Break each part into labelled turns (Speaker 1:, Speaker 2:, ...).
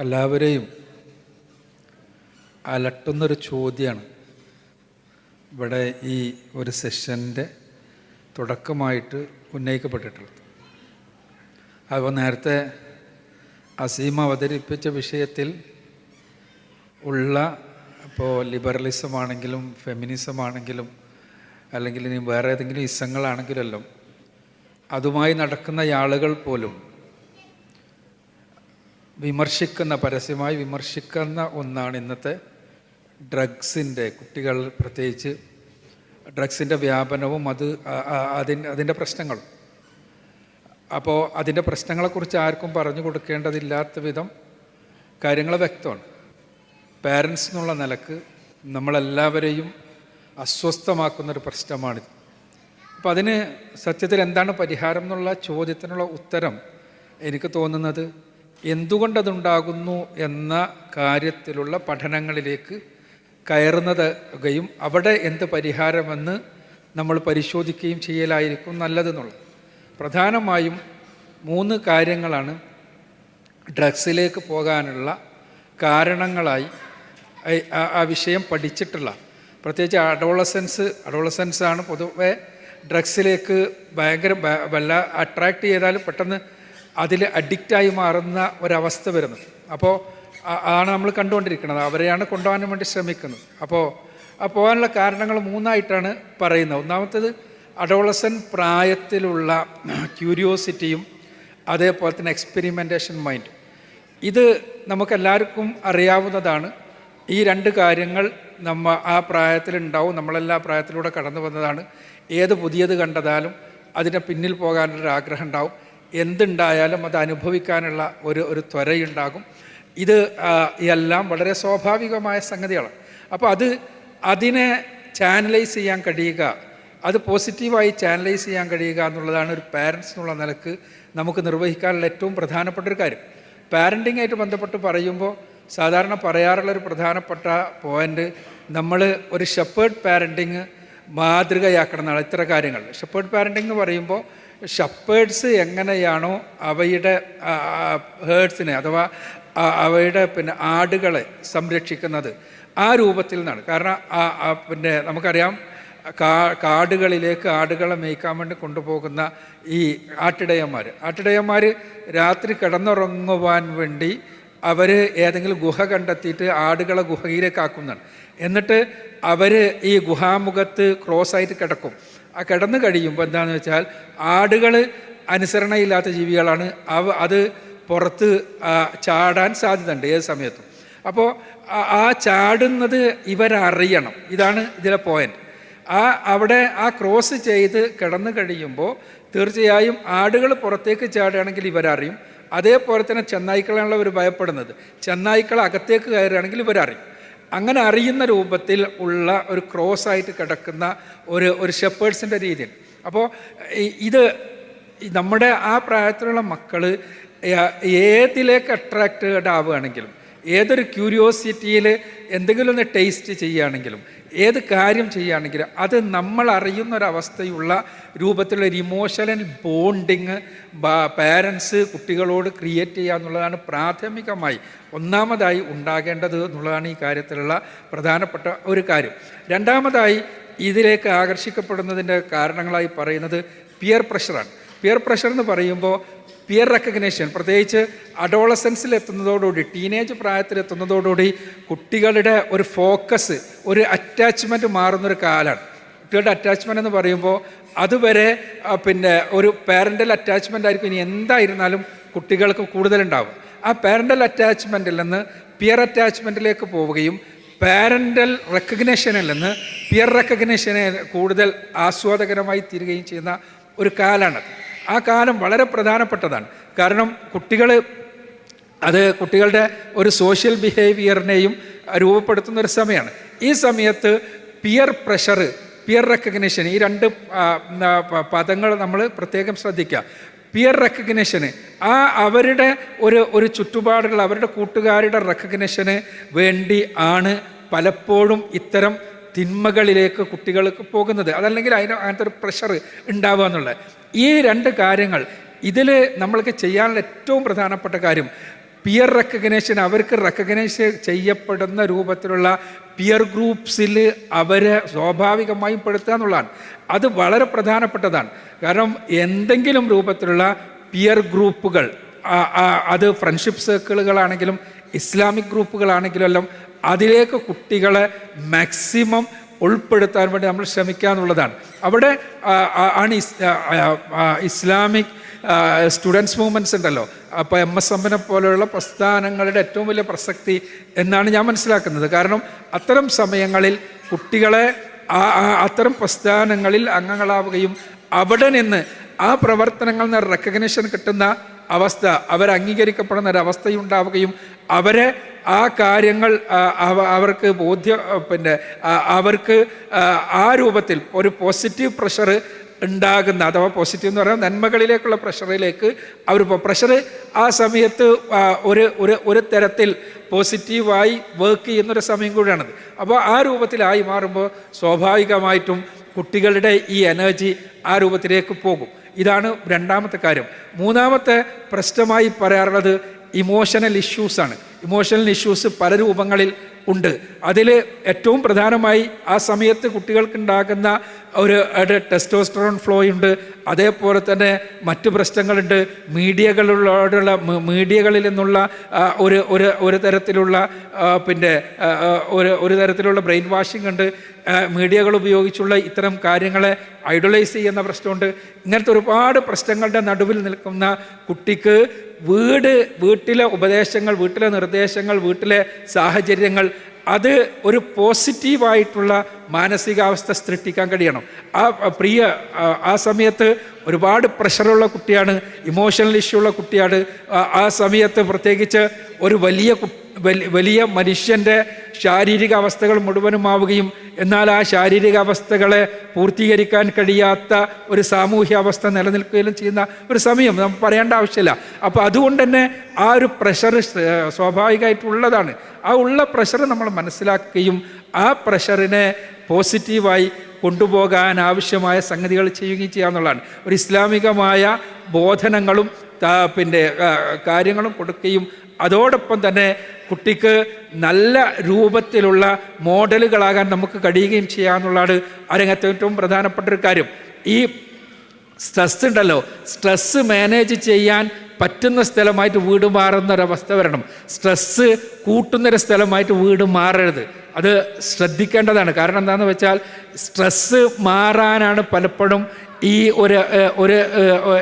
Speaker 1: എല്ലാവരെയും അലട്ടുന്നൊരു ചോദ്യമാണ് ഇവിടെ ഈ ഒരു സെഷന്റെ തുടക്കമായിട്ട് ഉന്നയിക്കപ്പെട്ടിട്ടുള്ളത്. അപ്പോൾ നേരത്തെ അസീം അവതരിപ്പിച്ച വിഷയത്തിൽ ഉള്ള ഇപ്പോൾ ലിബറലിസം ആണെങ്കിലും ഫെമിനിസം ആണെങ്കിലും അല്ലെങ്കിൽ ഇനി വേറെ ഏതെങ്കിലും ഇസങ്ങളാണെങ്കിലല്ലോ അതുമായി നടക്കുന്ന ആളുകൾ പോലും വിമർശിക്കുന്ന പരസ്യമായി വിമർശിക്കുന്ന ഒന്നാണ് ഇന്നത്തെ ഡ്രഗ്സിന്റെ. കുട്ടികൾ പ്രത്യേകിച്ച് ഡ്രഗ്സിന്റെ വ്യാപനവും അത് അതിന്റെ അതിന്റെ പ്രശ്നങ്ങളും. അപ്പോൾ അതിന്റെ പ്രശ്നങ്ങളെക്കുറിച്ച് ആർക്കും പറഞ്ഞു കൊടുക്കേണ്ടതില്ലാത്ത വിധം കാര്യങ്ങൾ വ്യക്തമാണ്. പാരൻസ് എന്നുള്ള നിലയ്ക്ക് നമ്മളെല്ലാവരെയും അസ്വസ്ഥമാക്കുന്നൊരു പ്രശ്നമാണിത്. അപ്പോൾ അതിന് സത്യത്തിൽ എന്താണ് പരിഹാരം എന്നുള്ള ചോദ്യത്തിനുള്ള ഉത്തരം എനിക്ക് തോന്നുന്നത് എന്തുകൊണ്ടതുണ്ടാകുന്നു എന്ന കാര്യത്തിലുള്ള പഠനങ്ങളിലേക്ക് കയറുന്നതുകയും അവിടെ എന്ത് പരിഹാരമെന്ന് നമ്മൾ പരിശോധിക്കുകയും ചെയ്യലായിരിക്കും നല്ലതെന്നുള്ളത്. പ്രധാനമായും മൂന്ന് കാര്യങ്ങളാണ് ഡ്രഗ്സിലേക്ക് പോകാനുള്ള കാരണങ്ങളായി ആ വിഷയം പഠിച്ചിട്ടുള്ള. പ്രത്യേകിച്ച് അഡോളസൻസ് അഡോളസൻസാണ് പൊതുവെ ഡ്രഗ്സിലേക്ക് ഭയങ്കര വല്ല അട്രാക്റ്റ് ചെയ്താലും പെട്ടെന്ന് അതിൽ അഡിക്റ്റായി മാറുന്ന ഒരവസ്ഥ വരുന്നു അപ്പോൾ അതാണ് നമ്മൾ കണ്ടുകൊണ്ടിരിക്കുന്നത്. അവരെയാണ് കൊണ്ടുപോകാൻ വേണ്ടി ശ്രമിക്കുന്നത്. അപ്പോൾ ആ പോകാനുള്ള കാരണങ്ങൾ മൂന്നായിട്ടാണ് പറയുന്നത്. ഒന്നാമത്തേത് അഡോളസൻ പ്രായത്തിലുള്ള ക്യൂരിയോസിറ്റിയും അതേപോലെ തന്നെ എക്സ്പെരിമെന്റേഷൻ മൈൻഡ് ഇത് നമുക്കെല്ലാവർക്കും അറിയാവുന്നതാണ്. ഈ രണ്ട് കാര്യങ്ങൾ നമ്മ ആ പ്രായത്തിലുണ്ടാവും. നമ്മളെല്ലാ പ്രായത്തിലൂടെ കടന്നു വന്നതാണ്. ഏത് പുതിയത് കണ്ടതാലും അതിന്റെ പിന്നിൽ പോകാനൊരു ആഗ്രഹം ഉണ്ടാവും. എന്തുണ്ടായാലും അത് അനുഭവിക്കാനുള്ള ഒരു ഒരു ത്വരയുണ്ടാകും. ഇത് എല്ലാം വളരെ സ്വാഭാവികമായ സംഗതികളാണ്. അപ്പോൾ അത് അതിനെ ചാനലൈസ് ചെയ്യാൻ കഴിയുക അത് പോസിറ്റീവായി ചാനലൈസ് ചെയ്യാൻ കഴിയുക എന്നുള്ളതാണ് ഒരു പാരൻസ് എന്നുള്ള നിലയ്ക്ക് നമുക്ക് നിർവഹിക്കാനുള്ള ഏറ്റവും പ്രധാനപ്പെട്ട ഒരു കാര്യം. പാരന്റിങ്ങായിട്ട് ബന്ധപ്പെട്ട് പറയുമ്പോൾ സാധാരണ പറയാറുള്ള ഒരു പ്രധാനപ്പെട്ട പോയിന്റ് നമ്മൾ ഒരു ഷെപ്പേർഡ് പാരന്റിങ് മാതൃകയാക്കണം എന്നാണ് ഇത്ര കാര്യങ്ങൾ. ഷെപ്പേർഡ് പാരന്റിങ് എന്ന് പറയുമ്പോൾ ഷപ്പേഡ്സ് എങ്ങനെയാണോ അവയുടെ ഹേർഡ്സിനെ അഥവാ അവയുടെ പിന്നെ ആടുകളെ സംരക്ഷിക്കുന്നത് ആ രൂപത്തിൽ നിന്നാണ്. കാരണം പിന്നെ നമുക്കറിയാം കാ കാടുകളിലേക്ക് ആടുകളെ മേയ്ക്കാൻ വേണ്ടി കൊണ്ടുപോകുന്ന ഈ ആട്ടിടയന്മാർ ആട്ടിടയന്മാർ രാത്രി കിടന്നുറങ്ങുവാൻ വേണ്ടി അവർ ഏതെങ്കിലും ഗുഹ കണ്ടെത്തിയിട്ട് ആടുകളെ ഗുഹയിലേക്ക് ആക്കുന്നതാണ് എന്നിട്ട് അവർ ഈ ഗുഹാമുഖത്ത് ക്രോസ് ആയിട്ട് കിടക്കും. ആ കിടന്നു കഴിയുമ്പോൾ എന്താണെന്ന് വെച്ചാൽ ആടുകൾ അനുസരണയില്ലാത്ത ജീവികളാണ്. അവ അത് പുറത്ത് ചാടാൻ സാധ്യതയുണ്ട് ഏത് സമയത്തും. അപ്പോൾ ആ ചാടുന്നത് ഇവരറിയണം. ഇതാണ് ഇതിലെ പോയിന്റ് ആ അവിടെ ആ ക്രോസ് ചെയ്ത് കിടന്നു കഴിയുമ്പോൾ തീർച്ചയായും ആടുകൾ പുറത്തേക്ക് ചാടുകയാണെങ്കിൽ ഇവരറിയും. അതേപോലെ തന്നെ ചെന്നായ്ക്കളാണല്ലോ അവർ ഭയപ്പെടുന്നത്. ചെന്നായ്ക്കൾ അകത്തേക്ക് കയറുകയാണെങ്കിൽ ഇവരറിയും. അങ്ങനെ അറിയുന്ന രൂപത്തിൽ ഉള്ള ഒരു ക്രോസ് ആയിട്ട് കിടക്കുന്ന ഒരു ഒരു ഷെപ്പേഴ്സിന്റെ രീതിയിൽ. അപ്പോൾ ഇത് നമ്മുടെ ആ പ്രായത്തിലുള്ള മക്കൾ ഏതിലേക്ക് അട്രാക്റ്റഡ് ആവുകയാണെങ്കിലും ഏതൊരു ക്യൂരിയോസിറ്റിയിൽ എന്തെങ്കിലും ഒന്ന് ടേസ്റ്റ് ചെയ്യുകയാണെങ്കിലും ഏത് കാര്യം ചെയ്യുകയാണെങ്കിലും അത് നമ്മൾ അറിയുന്ന ഒരവസ്ഥയുള്ള രൂപത്തിലുള്ള ഒരു ഇമോഷണൽ ബോണ്ടിങ് പാരൻസ് കുട്ടികളോട് ക്രിയേറ്റ് ചെയ്യുക എന്നുള്ളതാണ് പ്രാഥമികമായി ഒന്നാമതായി ഉണ്ടാകേണ്ടത് എന്നുള്ളതാണ് ഈ കാര്യത്തിലുള്ള പ്രധാനപ്പെട്ട ഒരു കാര്യം. രണ്ടാമതായി ഇതിലേക്ക് ആകർഷിക്കപ്പെടുന്നതിന്റെ കാരണങ്ങളായി പറയുന്നത് പിയർ പ്രഷറാണ് പിയർ പ്രഷർ എന്ന് പറയുമ്പോൾ പിയർ റെക്കഗ്നേഷൻ പ്രത്യേകിച്ച് അഡോളസൻസിൽ എത്തുന്നതോടുകൂടി ടീനേജ് പ്രായത്തിലെത്തുന്നതോടുകൂടി കുട്ടികളുടെ ഒരു ഫോക്കസ് ഒരു അറ്റാച്ച്മെന്റ് മാറുന്നൊരു കാലമാണ്. കുട്ടികളുടെ അറ്റാച്ച്മെന്റ് എന്ന് പറയുമ്പോൾ അതുവരെ പിന്നെ ഒരു പാരന്റൽ അറ്റാച്ച്മെന്റ് ആയിരിക്കും. ഇനി എന്തായിരുന്നാലും കുട്ടികൾക്ക് കൂടുതലുണ്ടാവും. ആ പാരന്റൽ അറ്റാച്ച്മെന്റിൽ നിന്ന് പിയർ അറ്റാച്ച്മെന്റിലേക്ക് പോവുകയും പാരന്റൽ റെക്കഗ്നേഷനിൽ നിന്ന് പിയർ റെക്കഗ്നേഷനെ കൂടുതൽ ആസ്വാദകരമായി തീരുകയും ചെയ്യുന്ന ഒരു കാലമാണ് ആ കാലം വളരെ പ്രധാനപ്പെട്ടതാണ്. കാരണം കുട്ടികൾ അത് കുട്ടികളുടെ ഒരു സോഷ്യൽ ബിഹേവിയറിനെയും രൂപപ്പെടുത്തുന്ന ഒരു സമയമാണ്. ഈ സമയത്ത് പിയർ പ്രഷർ പിയർ റെക്കഗ്നേഷൻ ഈ രണ്ട് പദങ്ങൾ നമ്മൾ പ്രത്യേകം ശ്രദ്ധിക്കുക. പിയർ റെക്കഗ്നേഷന് ആ അവരുടെ ഒരു ഒരു ചുറ്റുപാടുകൾ അവരുടെ കൂട്ടുകാരുടെ റെക്കഗ്നേഷന് വേണ്ടി ആണ് പലപ്പോഴും ഇത്തരം തിന്മകളിലേക്ക് കുട്ടികൾക്ക് പോകുന്നത്. അതല്ലെങ്കിൽ അതിന് അങ്ങനത്തെ ഒരു പ്രഷർ ഉണ്ടാവുക എന്നുള്ളത്. ഈ രണ്ട് കാര്യങ്ങൾ ഇതിൽ നമ്മൾക്ക് ചെയ്യാനുള്ള ഏറ്റവും പ്രധാനപ്പെട്ട കാര്യം പിയർ റെക്കഗ്നേഷൻ അവർക്ക് റെക്കഗ്നൈസ് ചെയ്യപ്പെടുന്ന രൂപത്തിലുള്ള പിയർ ഗ്രൂപ്പ്സിൽ അവരെ സ്വാഭാവികമായും പെടുത്തുക എന്നുള്ളതാണ്. അത് വളരെ പ്രധാനപ്പെട്ടതാണ്. കാരണം എന്തെങ്കിലും രൂപത്തിലുള്ള പിയർ ഗ്രൂപ്പുകൾ അത് ഫ്രണ്ട്ഷിപ്പ് സർക്കിളുകളാണെങ്കിലും ഇസ്ലാമിക് ഗ്രൂപ്പുകളാണെങ്കിലും എല്ലാം അതിലേക്ക് കുട്ടികളെ മാക്സിമം ഉൾപ്പെടുത്താൻ വേണ്ടി നമ്മൾ ശ്രമിക്കുക എന്നുള്ളതാണ്. അവിടെ ആണ് ഇസ്ലാമിക് സ്റ്റുഡൻസ് മൂവ്മെന്റ്സ് ഉണ്ടല്ലോ. അപ്പോൾ എം എസ് എമ്മിനെ പോലെയുള്ള പ്രസ്ഥാനങ്ങളുടെ ഏറ്റവും വലിയ പ്രസക്തി എന്നാണ് ഞാൻ മനസ്സിലാക്കുന്നത്. കാരണം അത്തരം സമയങ്ങളിൽ കുട്ടികളെ അത്തരം പ്രസ്ഥാനങ്ങളിൽ അംഗങ്ങളാവുകയും അവിടെ നിന്ന് ആ പ്രവർത്തനങ്ങളിൽ നിന്ന് റെക്കഗ്നേഷൻ കിട്ടുന്ന അവസ്ഥ അവർ അംഗീകരിക്കപ്പെടുന്ന ഒരു അവസ്ഥയുണ്ടാവുകയും അവരെ ആ കാര്യങ്ങൾ അവർക്ക് ബോധ്യ പിന്നെ അവർക്ക് ആ, രൂപത്തിൽ ഒരു പോസിറ്റീവ് പ്രഷർ ഉണ്ടാകുന്ന അഥവാ പോസിറ്റീവ് എന്ന് പറയുന്നത് നന്മകളിലേക്കുള്ള പ്രഷറിലേക്ക് അവർ പ്രഷർ ആ സമയത്ത് ഒരു ഒരു ഒരു തരത്തിൽ പോസിറ്റീവായി വർക്ക് ചെയ്യുന്നൊരു സമയം കൂടിയാണത്. അപ്പോൾ ആ രൂപത്തിലായി മാറുമ്പോൾ സ്വാഭാവികമായിട്ടും കുട്ടികളുടെ ഈ എനർജി ആ രൂപത്തിലേക്ക് പോകും. ഇതാണ് രണ്ടാമത്തെ കാര്യം. മൂന്നാമത്തെ പ്രശ്നമായി പറയാറുള്ളത് ഇമോഷണൽ ഇഷ്യൂസാണ് ഇമോഷണൽ ഇഷ്യൂസ് പല രൂപങ്ങളിൽ ഉണ്ട്. അതിൽ ഏറ്റവും പ്രധാനമായി ആ സമയത്ത് കുട്ടികൾക്കുണ്ടാകുന്ന ഒരു ടെസ്റ്റോസ്റ്ററോൺ ഫ്ലോ ഉണ്ട്. അതേപോലെ തന്നെ മറ്റു പ്രശ്നങ്ങളുണ്ട്. മീഡിയകളിലോടുള്ള മീഡിയകളിൽ നിന്നുള്ള ഒരു ഒരു ഒരു തരത്തിലുള്ള പിന്നെ ഒരു ഒരു തരത്തിലുള്ള ബ്രെയിൻ വാഷിംഗ് ഉണ്ട്. മീഡിയകൾ ഉപയോഗിച്ചുള്ള ഇത്തരം കാര്യങ്ങളെ ഐഡലൈസ് ചെയ്യുന്ന പ്രശ്നമുണ്ട്. ഇങ്ങനത്തെ ഒരുപാട് പ്രശ്നങ്ങളുടെ നടുവിൽ നിൽക്കുന്ന കുട്ടിക്ക് വീട് വീട്ടിലെ ഉപദേശങ്ങൾ വീട്ടിലെ നിർദ്ദേശങ്ങൾ വീട്ടിലെ സാഹചര്യങ്ങൾ അത് ഒരു പോസിറ്റീവായിട്ടുള്ള മാനസികാവസ്ഥ സൃഷ്ടിക്കാൻ കഴിയണം. ആ പ്രിയ ആ- സമയത്ത് ഒരുപാട് പ്രഷറുള്ള കുട്ടിയാണ് ഇമോഷണൽ ഇഷ്യൂ ഉള്ള കുട്ടിയാണ്. ആ- സമയത്ത് പ്രത്യേകിച്ച് ഒരു വലിയ കു- വലി- വലിയ മനുഷ്യന്റെ ശാരീരിക അവസ്ഥകൾ മുഴുവനുമാവുകയും എന്നാൽ ആ ശാരീരിക അവസ്ഥകളെ പൂർത്തീകരിക്കാൻ കഴിയാത്ത ഒരു സാമൂഹ്യ അവസ്ഥ നിലനിൽക്കുകയും ചെയ്യുന്ന ഒരു സമയം നമുക്ക് പറയേണ്ട ആവശ്യമില്ല. അപ്പോൾ അതുകൊണ്ട് തന്നെ ആ ഒരു പ്രഷർ സ്വാഭാവികമായിട്ടുള്ളതാണ്. ആ ഉള്ള പ്രഷർ നമ്മൾ മനസ്സിലാക്കുകയും ആ പ്രഷറിനെ പോസിറ്റീവായി കൊണ്ടുപോകാൻ ആവശ്യമായ സംഗതികൾ ചെയ്യുകയും ചെയ്യുക എന്നുള്ളതാണ്. ഒരു ഇസ്ലാമികമായ ബോധനങ്ങളും പിന്നെ കാര്യങ്ങളും കൊടുക്കുകയും അതോടൊപ്പം തന്നെ കുട്ടിക്ക് നല്ല രൂപത്തിലുള്ള മോഡലുകളാകാൻ നമുക്ക് കഴിയുകയും ചെയ്യാന്നുള്ളതാണ് ആ രംഗത്ത് ഏറ്റവും പ്രധാനപ്പെട്ട ഒരു കാര്യം. ഈ സ്ട്രെസ് ഉണ്ടല്ലോ. സ്ട്രെസ് മാനേജ് ചെയ്യാൻ പറ്റുന്ന സ്ഥലമായിട്ട് വീട് മാറുന്ന ഒരവസ്ഥ വരണം. സ്ട്രെസ് കൂട്ടുന്നൊരു സ്ഥലമായിട്ട് വീട് മാറരുത്. അത് ശ്രദ്ധിക്കേണ്ടതാണ്. കാരണം എന്താണെന്ന് വെച്ചാൽ സ്ട്രെസ് മാറാനാണ് പലപ്പോഴും ഈ ഒരു ഒരു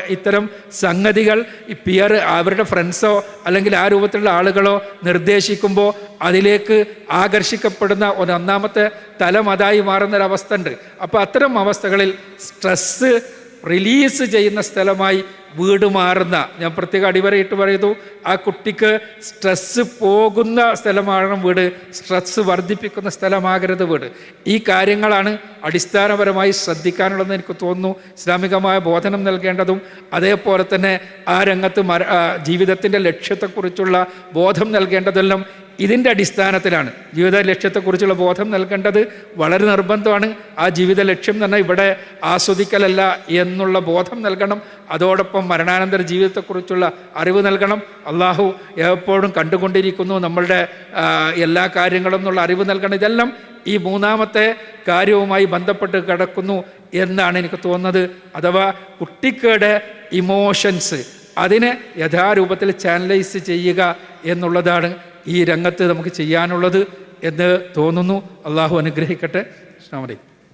Speaker 1: ഇത്തരം സംഗതികൾ ഈ പിയർ അവരുടെ ഫ്രണ്ട്സോ അല്ലെങ്കിൽ ആ രൂപത്തിലുള്ള ആളുകളോ നിർദ്ദേശിക്കുമ്പോൾ അതിലേക്ക് ആകർഷിക്കപ്പെടുന്ന ഒരു ഒന്നാമത്തെ തലം അതായി മാറുന്ന ഒരു അവസ്ഥ ഉണ്ട്. അപ്പോൾ അത്തരം അവസ്ഥകളിൽ സ്ട്രെസ്സ് റിലീസ് ചെയ്യുന്ന സ്ഥലമായി വീട് മാറുന്ന. ഞാൻ പ്രത്യേക അടിവരയിട്ട് പറയുന്നു ആ കുട്ടിക്ക് സ്ട്രെസ്സ് പോകുന്ന സ്ഥലമാകണം വീട്. സ്ട്രെസ്സ് വർദ്ധിപ്പിക്കുന്ന സ്ഥലമാകരുത് വീട്. ഈ കാര്യങ്ങളാണ് അടിസ്ഥാനപരമായി ശ്രദ്ധിക്കാനുള്ളതെന്ന് എനിക്ക് തോന്നുന്നു. ഇസ്ലാമികമായ ബോധനം നൽകേണ്ടതും അതേപോലെ തന്നെ ആ രംഗത്ത് ജീവിതത്തിന്റെ ലക്ഷ്യത്തെക്കുറിച്ചുള്ള ബോധം നൽകേണ്ടതെല്ലാം ഇതിന്റെ അടിസ്ഥാനത്തിലാണ് ജീവിത ലക്ഷ്യത്തെക്കുറിച്ചുള്ള ബോധം നൽകേണ്ടത്. വളരെ നിർബന്ധമാണ്. ആ ജീവിത ലക്ഷ്യം തന്നെ ഇവിടെ ആസ്വദിക്കലല്ല എന്നുള്ള ബോധം നൽകണം. അതോടൊപ്പം മരണാനന്തര ജീവിതത്തെക്കുറിച്ചുള്ള അറിവ് നൽകണം. അള്ളാഹു എപ്പോഴും കണ്ടുകൊണ്ടിരിക്കുന്നു നമ്മളുടെ എല്ലാ കാര്യങ്ങളും എന്നുള്ള അറിവ് നൽകണം. ഇതെല്ലാം ഈ മൂന്നാമത്തെ കാര്യവുമായി ബന്ധപ്പെട്ട് കിടക്കുന്നു എന്നാണ് എനിക്ക് തോന്നുന്നത്. അഥവാ കുട്ടിക്കയുടെ ഇമോഷൻസ് അതിനെ യഥാരൂപത്തിൽ ചാനലൈസ് ചെയ്യുക എന്നുള്ളതാണ് ഈ രംഗത്ത് നമുക്ക് ചെയ്യാനുള്ളത് എന്ന് തോന്നുന്നു. അള്ളാഹു അനുഗ്രഹിക്കട്ടെ. അസ്സാം വലൈക്കും